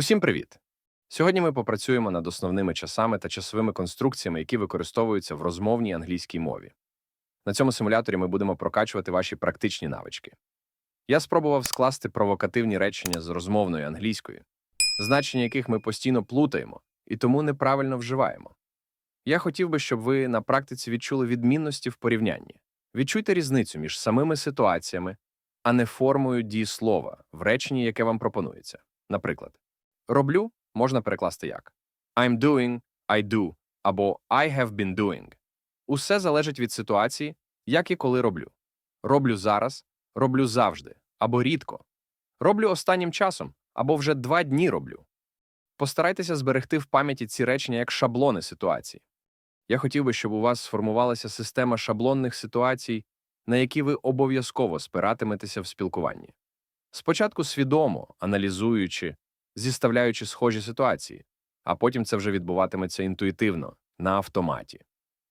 Усім привіт! Сьогодні ми попрацюємо над основними часами та часовими конструкціями, які використовуються в розмовній англійській мові. На цьому симуляторі ми будемо прокачувати ваші практичні навички. Я спробував скласти провокативні речення з розмовною англійською, значення яких ми постійно плутаємо і тому неправильно вживаємо. Я хотів би, щоб ви на практиці відчули відмінності в порівнянні. Відчуйте різницю між самими ситуаціями, а не формою дієслова в реченні, яке вам пропонується. Наприклад, роблю можна перекласти як I'm doing, I do або I have been doing. Усе залежить від ситуації, як і коли роблю. Роблю зараз, роблю завжди або рідко. Роблю останнім часом або вже два дні роблю. Постарайтеся зберегти в пам'яті ці речення як шаблони ситуації. Я хотів би, щоб у вас сформувалася система шаблонних ситуацій, на які ви обов'язково спиратиметеся в спілкуванні. Спочатку свідомо, аналізуючи, зіставляючи схожі ситуації, а потім це вже відбуватиметься інтуїтивно, на автоматі.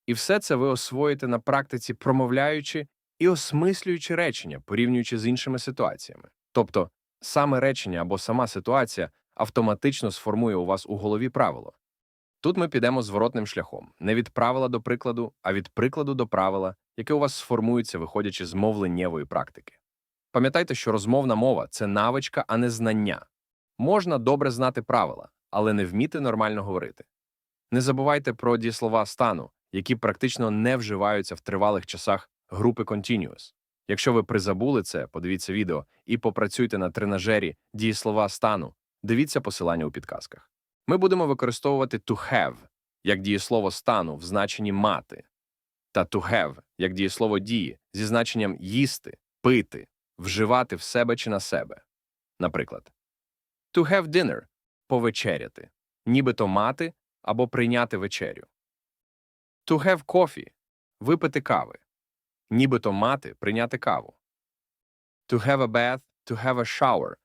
І все це ви освоїте на практиці, промовляючи і осмислюючи речення, порівнюючи з іншими ситуаціями. Тобто, саме речення або сама ситуація автоматично сформує у вас у голові правило. Тут ми підемо зворотним шляхом не від правила до прикладу, а від прикладу до правила, яке у вас сформується, виходячи з мовленнєвої практики. Пам'ятайте, що розмовна мова це навичка, а не знання. Можна добре знати правила, але не вміти нормально говорити. Не забувайте про дієслова стану, які практично не вживаються в тривалих часах групи Continuous. Якщо ви призабули це, подивіться відео і попрацюйте на тренажері дієслова стану, дивіться посилання у підказках. Ми будемо використовувати to have як дієслово стану в значенні мати, та to have як дієслово дії зі значенням їсти, пити, вживати в себе чи на себе. Наприклад, to have dinner повечеряти, нібито мати або прийняти вечерю. To have coffee випити кави, нібито мати прийняти каву. To have a bath, to have a shower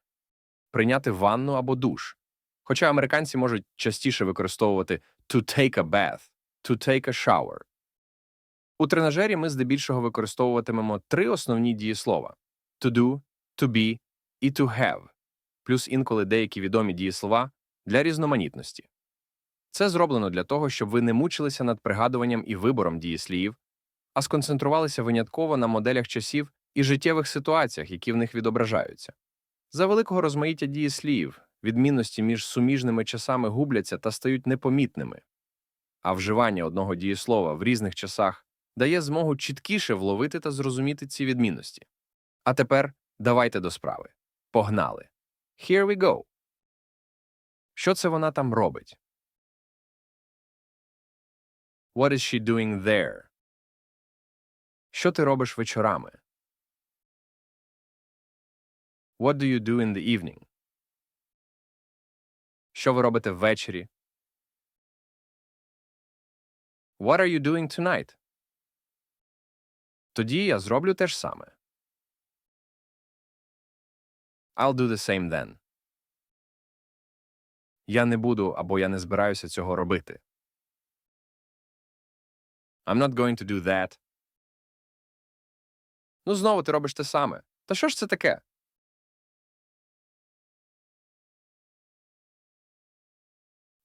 прийняти ванну або душ. Хоча американці можуть частіше використовувати to take a bath, to take a shower. У тренажері ми здебільшого використовуватимемо три основні дієслова to do, to be і to have, плюс інколи деякі відомі дієслова для різноманітності. Це зроблено для того, щоб ви не мучилися над пригадуванням і вибором дієслів, а сконцентрувалися винятково на моделях часів і життєвих ситуаціях, які в них відображаються. За великого розмаїття дієслів, відмінності між суміжними часами губляться та стають непомітними, а вживання одного дієслова в різних часах дає змогу чіткіше вловити та зрозуміти ці відмінності. А тепер давайте до справи. Погнали! Here we go! Що це вона там робить? What is she doing there? Що ти робиш вечорами? What do you do in the evening? Що ви робите ввечері? What are you doing tonight? Тоді я зроблю те ж саме. I'll do the same then. Я не буду або я не збираюся цього робити. I'm not going to do that. Ну, знову ти робиш те саме. Та що ж це таке?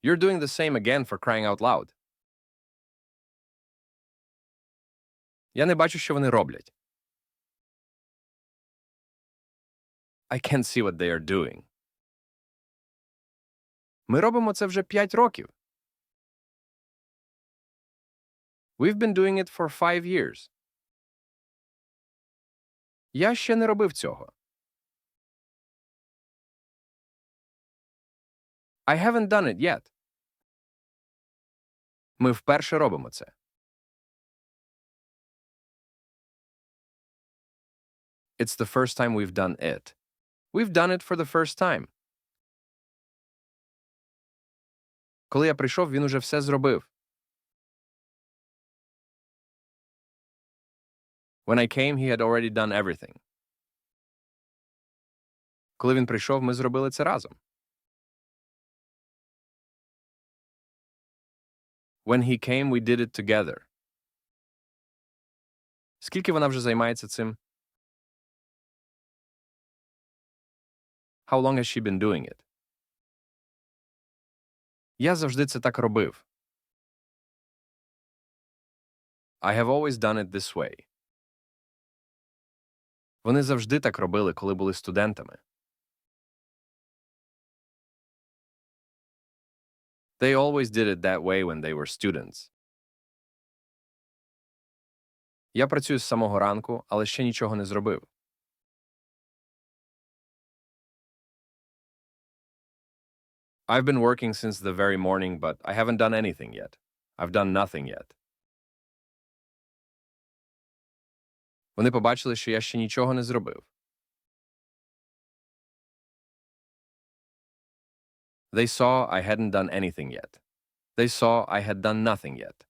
You're doing the same again for crying out loud. Я не бачу, що вони роблять. I can't see what they are doing. Ми робимо це вже 5 років. We've been doing it for five years. Я ще не робив цього. I haven't done it yet. Ми вперше робимо це. It's the first time we've done it. We've done it for the first time. Коли я прийшов, він уже все зробив. When I came, he had already done everything. Коли він прийшов, ми зробили це разом. When he came, we did it together. Скільки вона вже займається цим? How long has she been doing it? Я завжди це так робив. I have always done it this way. Вони завжди так робили, коли були студентами. They always did it that way when they were students. Я працюю з самого ранку, але ще нічого не зробив. I've been working since the very morning, but I haven't done anything yet. I've done nothing yet. Вони побачили, що я ще нічого не зробив. They saw I hadn't done anything yet. They saw I had done nothing yet.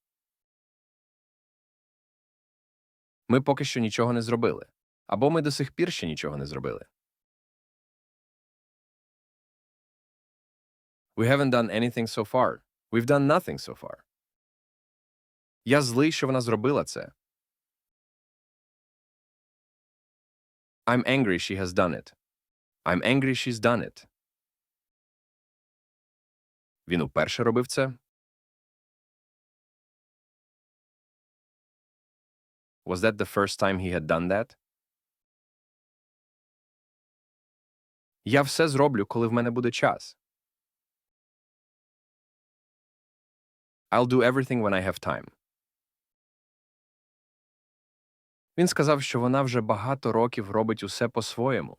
Ми поки що нічого не зробили. Або ми до сих пір ще нічого не зробили. We haven't done anything so far. We've done nothing so far. Я злий, що вона зробила це. I'm angry she has done it. I'm angry she's done it. Він уперше робив це. Was that the first time he had done that? Я все зроблю, коли в мене буде час. I'll do everything when I have time. Він сказав, що вона вже багато років робить усе по-своєму.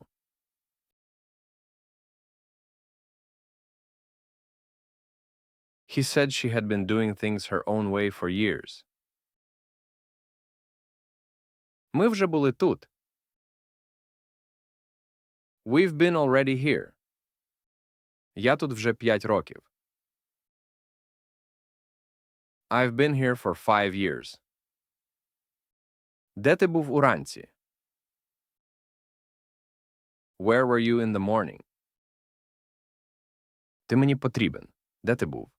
He said she had been doing things her own way for years. Ми вже були тут. We've been already here. Я тут вже п'ять років. I've been here for five years. Де ти був уранці? Where were you in the morning? Ти мені потрібен. Де ти був?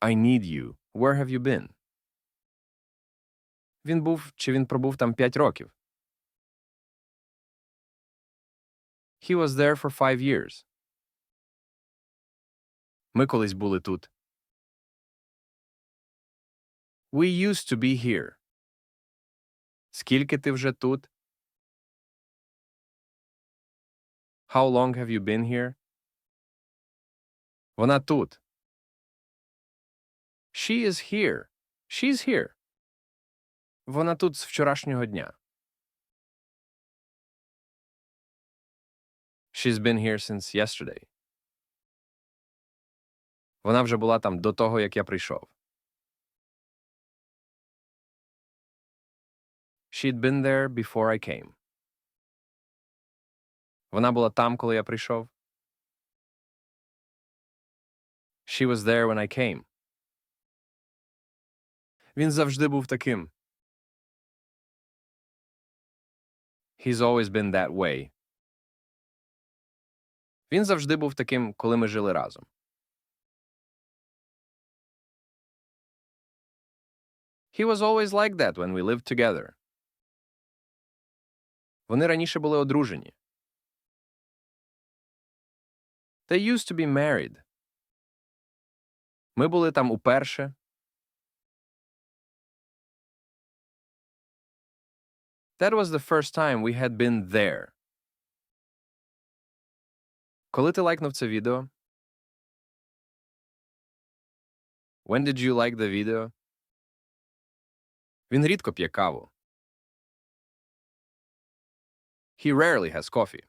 I need you. Where have you been? Він був чи він пробув там п'ять років? He was there for five years. Ми колись були тут. We used to be here. Скільки ти вже тут? How long have you been here? Вона тут. She is here. She's here. Вона тут з вчорашнього дня. She's been here since yesterday. Вона вже була там до того, як я прийшов. She'd been there before I came. Вона була там, коли я прийшов. She was there when I came. Він завжди був таким. He's always been that way. Він завжди був таким, коли ми жили разом. He was always like that when we lived together. Вони раніше були одружені. They used to be married. Ми були там уперше. That was the first time we had been there. Коли ти лайкнув це відео? When did you like the video? Він рідко п'є каву. He rarely has coffee.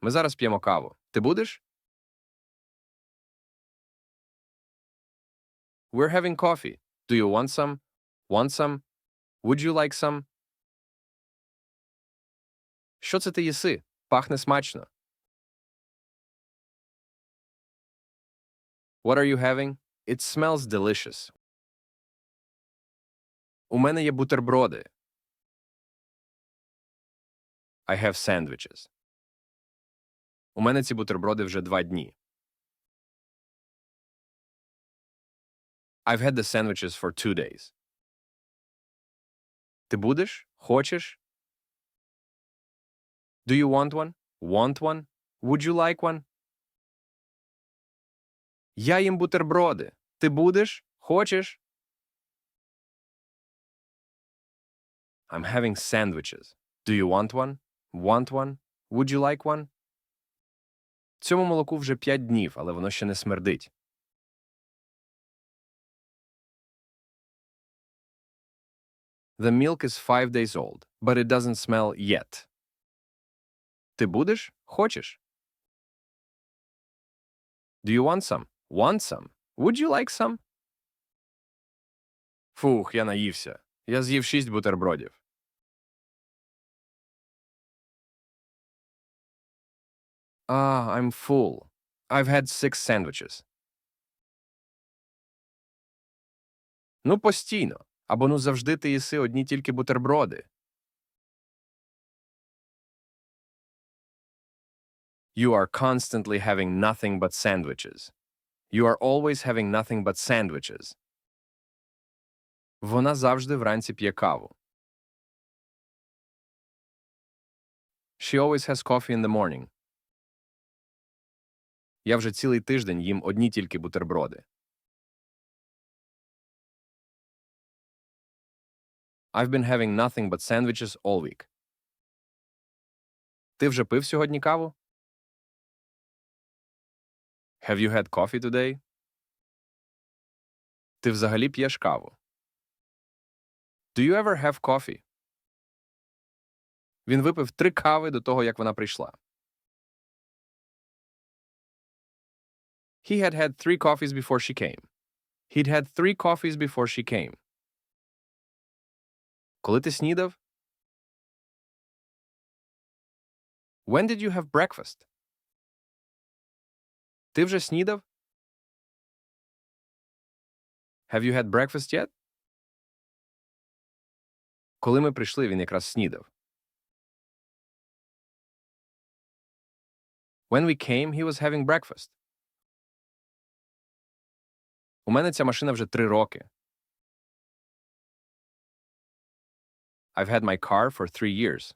Ми зараз п'ємо каву. Ти будеш? We're having coffee. Do you want some? Want some? Would you like some? Що це ти їси? Пахне смачно. What are you having? It smells delicious. У мене є бутерброди. I have sandwiches. У мене ці бутерброди вже два дні. I've had the sandwiches for two days. Ти будеш? Хочеш? Do you want one? Want one? Would you like one? Я їм бутерброди. Ти будеш? Хочеш? I'm having sandwiches. Do you want one? Want one? Would you like one? Цьому молоку вже 5 днів, але воно ще не смердить. The milk is five days old, but it doesn't smell yet. Ти будеш? Хочеш? Do you want some? Want some? Would you like some? Фух, я наївся. Я з'їв шість бутербродів. Ah, I'm full. I've had six sandwiches. Ну, постійно. Або ну завжди ти їси одні тільки бутерброди. You are constantly having nothing but sandwiches. You are always having nothing but sandwiches. Вона завжди вранці п'є каву. She always has coffee in the morning. Я вже цілий тиждень їм одні тільки бутерброди. I've been having nothing but sandwiches all week. Ти вже пив сьогодні каву? Have you had coffee today? Ти взагалі п'єш каву? Do you ever have coffee? Він випив три кави до того, як вона прийшла. He had had three coffees before she came. He'd had three coffees before she came. Коли ти снідав? When did you have breakfast? Ти вже снідав? Have you had breakfast yet? Коли ми прийшли, він якраз снідав. When we came, he was having breakfast. У мене ця машина вже три роки. I've had my car for three years.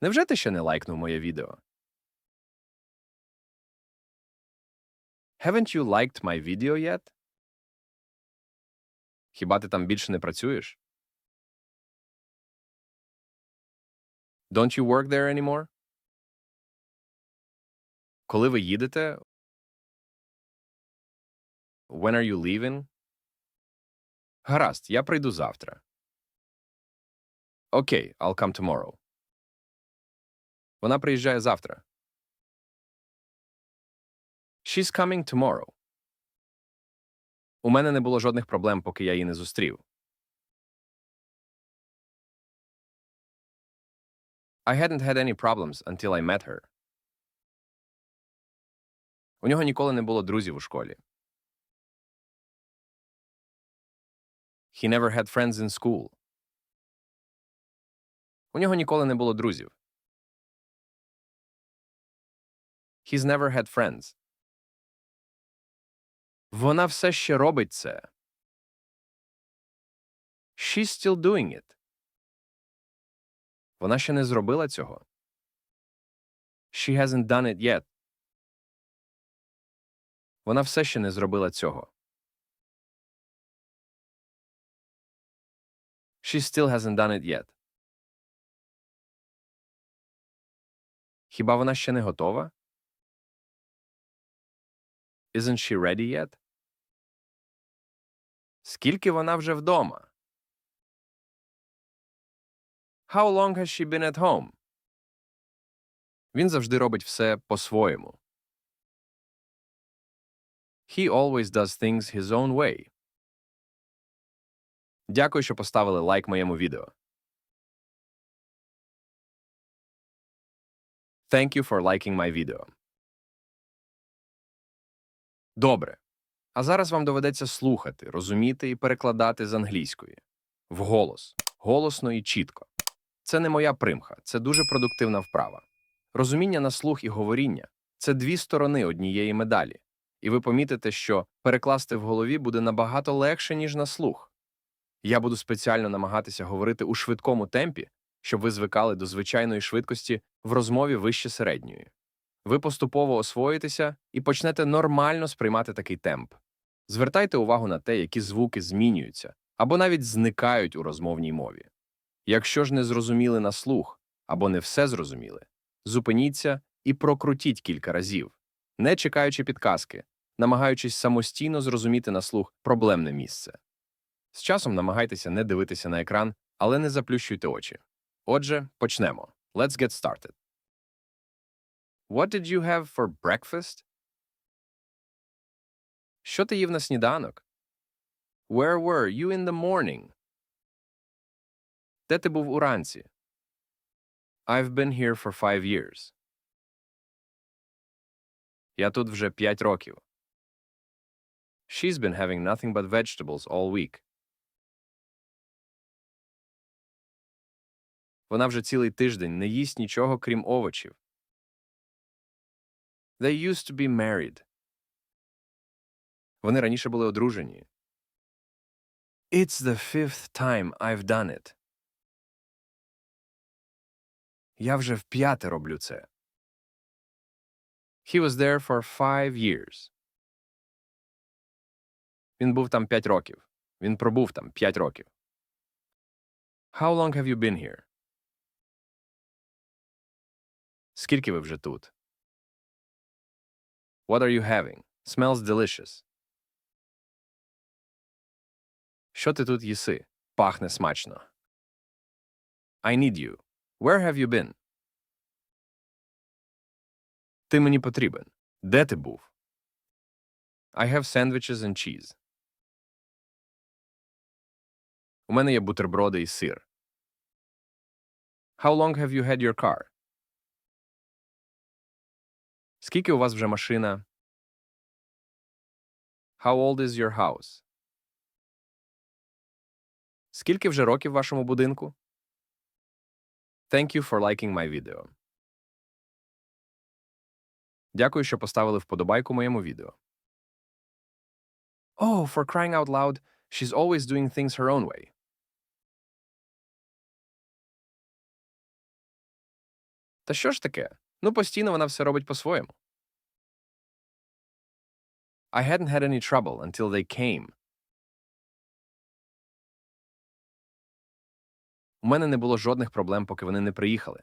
Невже ти ще не лайкнув моє відео? Haven't you liked my video yet? Хіба ти там більше не працюєш? Don't you work there anymore? Коли ви їдете? When are you leaving? Гаразд, я прийду завтра. Окей, I'll come tomorrow. Вона приїжджає завтра. She's coming tomorrow. У мене не було жодних проблем, поки я її не зустрів. I hadn't had any problems until I met her. У нього ніколи не було друзів у школі. He never had friends in school. У нього ніколи не було друзів. He's never had friends. Вона все ще робить це. She's still doing it. Вона ще не зробила цього. She hasn't done it yet. Вона все ще не зробила цього. She still hasn't done it yet. Хіба вона ще не готова? Isn't she ready yet? Скільки вона вже вдома? How long has she been at home? Він завжди робить все по-своєму. He always does things his own way. Дякую, що поставили лайк моєму відео. Thank you for liking my video. Добре. А зараз вам доведеться слухати, розуміти і перекладати з англійської. Вголос. Голосно і чітко. Це не моя примха, це дуже продуктивна вправа. Розуміння на слух і говоріння це дві сторони однієї медалі. І ви помітите, що перекласти в голові буде набагато легше, ніж на слух. Я буду спеціально намагатися говорити у швидкому темпі, щоб ви звикали до звичайної швидкості в розмові вище середньої. Ви поступово освоїтеся і почнете нормально сприймати такий темп. Звертайте увагу на те, які звуки змінюються або навіть зникають у розмовній мові. Якщо ж не зрозуміли на слух або не все зрозуміли, зупиніться і прокрутіть кілька разів, не чекаючи підказки, намагаючись самостійно зрозуміти на слух проблемне місце. З часом намагайтеся не дивитися на екран, але не заплющуйте очі. Отже, почнемо. Let's get started. What did you have for breakfast? Що ти їв на сніданок? Where were you in the morning? Де ти був уранці? I've been here for five years. Я тут вже п'ять років. She's been having nothing but vegetables all week. Вона вже цілий тиждень не їсть нічого, крім овочів. They used to be married. Вони раніше були одружені. It's the fifth time I've done it. Я вже вп'яте роблю це. He was there for five years. Він був там п'ять років. Він пробув там п'ять років. How long have you been here? Скільки ви вже тут? What are you having? Smells delicious. Що ти тут їси? Пахне смачно. I need you. Where have you been? Ти мені потрібен. Де ти був? I have sandwiches and cheese. У мене є бутерброди і сир. How long have you had your car? Скільки у вас вже машина? How old is your house? Скільки вже років вашому будинку? Thank you for liking my video. Дякую, що поставили вподобайку моєму відео. Oh, for crying out loud, she's always doing things her own way. Та що ж таке? Ну, постійно вона все робить по-своєму. I hadn't had any trouble until they came. У мене не було жодних проблем, поки вони не приїхали.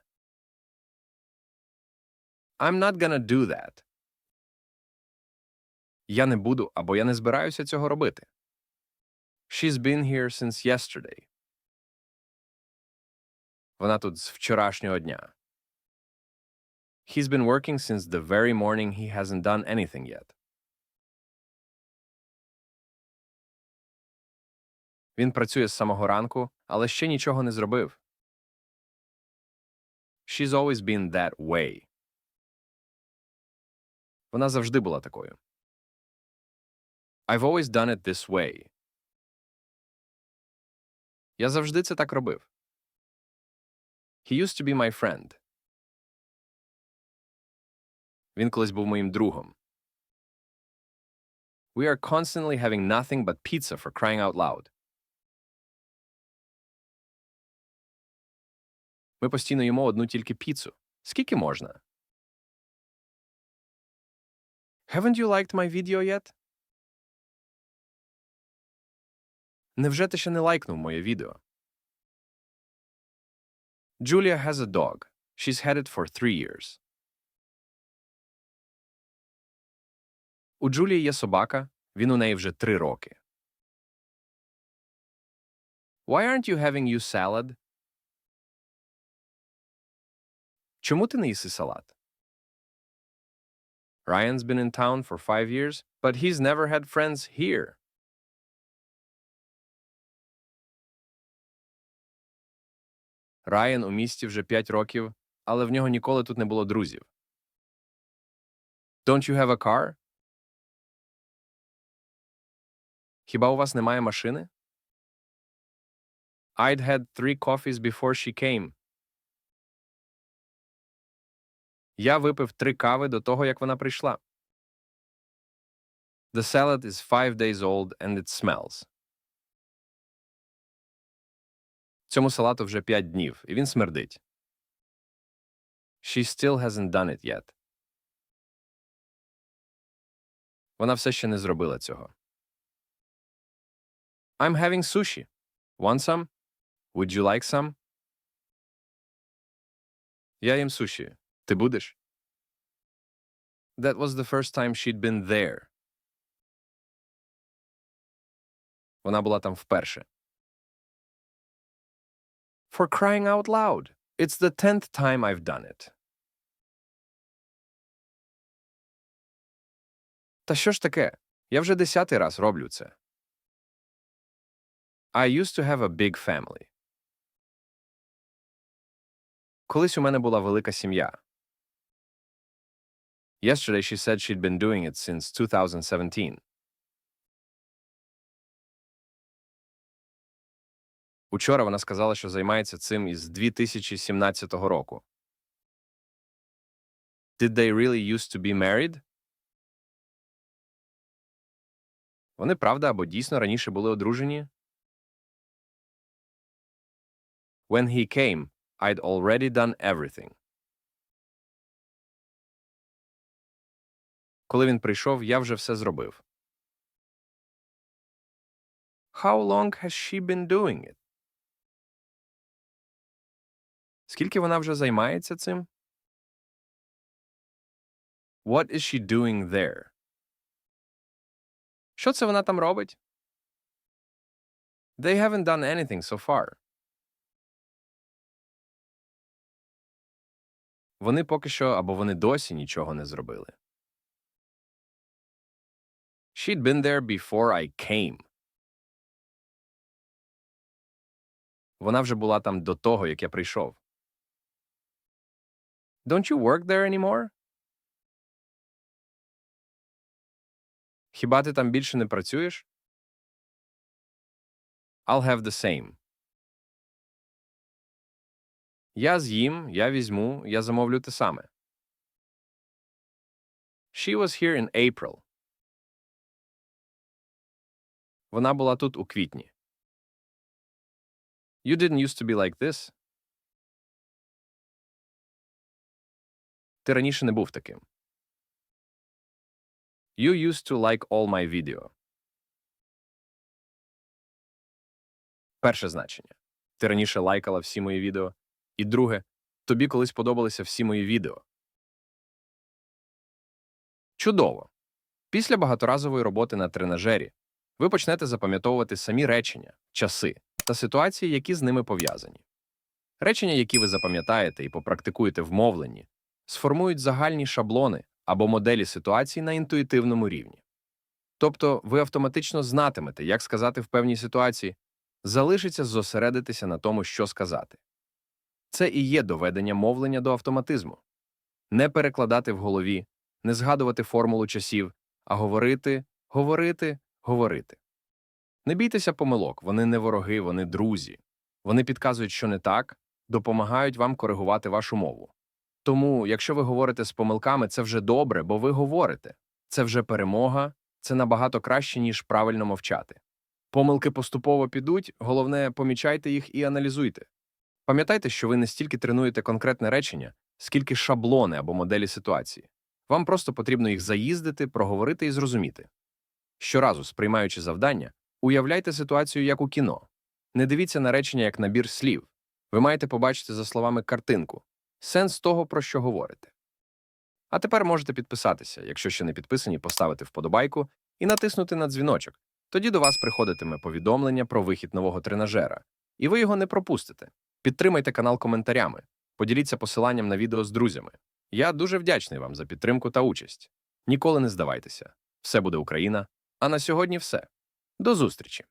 I'm not gonna do that. Я не буду або я не збираюся цього робити. She's been here since yesterday. Вона тут з вчорашнього дня. He's been working since the very morning he hasn't done anything yet. Він працює з самого ранку, але ще нічого не зробив. She's always been that way. Вона завжди була такою. I've always done it this way. Я завжди це так робив. He used to be my friend. Він колись був моїм другом. We are constantly having nothing but pizza for crying out loud. Ми постійно їмо одну тільки піцу. Скільки можна? Haven't you liked my video yet? Невже ти ще не лайкнув моє відео? Julia has a dog. She's had it for three years. У Джулії є собака. Він у неї вже три роки. Why aren't you having you salad? Чому ти не їси салат? Ryan's been in town for five years, but he's never had friends here. Райан у місті вже п'ять років, але в нього ніколи тут не було друзів. Don't you have a car? Хіба у вас немає машини? I'd had three coffees before she came. Я випив три кави до того, як вона прийшла. The salad is five days old and it smells. Цьому салату вже 5 днів, і він смердить. She still hasn't done it yet. Вона все ще не зробила цього. I'm having sushi. Want some? Would you like some? Я їм суші. Ти будеш? That was the first time she'd been there. Вона була там вперше. For crying out loud. It's the tenth time I've done it. Та що ж таке? Я вже десятий раз роблю це. I used to have a big family. Колись у мене була велика сім'я. Yesterday she said she'd been doing it since 2017. Учора вона сказала, що займається цим із 2017 року. Did they really used to be married? Вони правда або дійсно раніше були одружені? When he came, I'd already done everything. Коли він прийшов, я вже все зробив. How long has she been doing it? Скільки вона вже займається цим? What is she doing there? Що це вона там робить? They haven't done anything so far. Вони поки що або вони досі нічого не зробили. She'd been there before I came. Вона вже була там до того, як я прийшов. Don't you work there anymore? Хіба ти там більше не працюєш? I'll have the same. Я з'їм, я візьму, я замовлю те саме. She was here in April. Вона була тут у квітні. You didn't used to be like this. Ти раніше не був таким. You used to like all my video. Перше значення. Ти раніше лайкала всі мої відео. І друге, тобі колись подобалися всі мої відео. Чудово! Після багаторазової роботи на тренажері ви почнете запам'ятовувати самі речення, часи та ситуації, які з ними пов'язані. Речення, які ви запам'ятаєте і попрактикуєте в мовленні, сформують загальні шаблони або моделі ситуацій на інтуїтивному рівні. Тобто ви автоматично знатимете, як сказати в певній ситуації, залишиться зосередитися на тому, що сказати. Це і є доведення мовлення до автоматизму. Не перекладати в голові, не згадувати формулу часів, а говорити, говорити, говорити. Не бійтеся помилок, вони не вороги, вони друзі. Вони підказують, що не так, допомагають вам коригувати вашу мову. Тому, якщо ви говорите з помилками, це вже добре, бо ви говорите. Це вже перемога, це набагато краще, ніж правильно мовчати. Помилки поступово підуть, головне, помічайте їх і аналізуйте. Пам'ятайте, що ви не стільки тренуєте конкретне речення, скільки шаблони або моделі ситуації. Вам просто потрібно їх заїздити, проговорити і зрозуміти. Щоразу, сприймаючи завдання, уявляйте ситуацію як у кіно. Не дивіться на речення як набір слів. Ви маєте побачити за словами картинку, сенс того, про що говорите. А тепер можете підписатися, якщо ще не підписані, поставити вподобайку і натиснути на дзвіночок. Тоді до вас приходитиме повідомлення про вихід нового тренажера, і ви його не пропустите. Підтримайте канал коментарями, поділіться посиланням на відео з друзями. Я дуже вдячний вам за підтримку та участь. Ніколи не здавайтеся. Все буде Україна. А на сьогодні все. До зустрічі!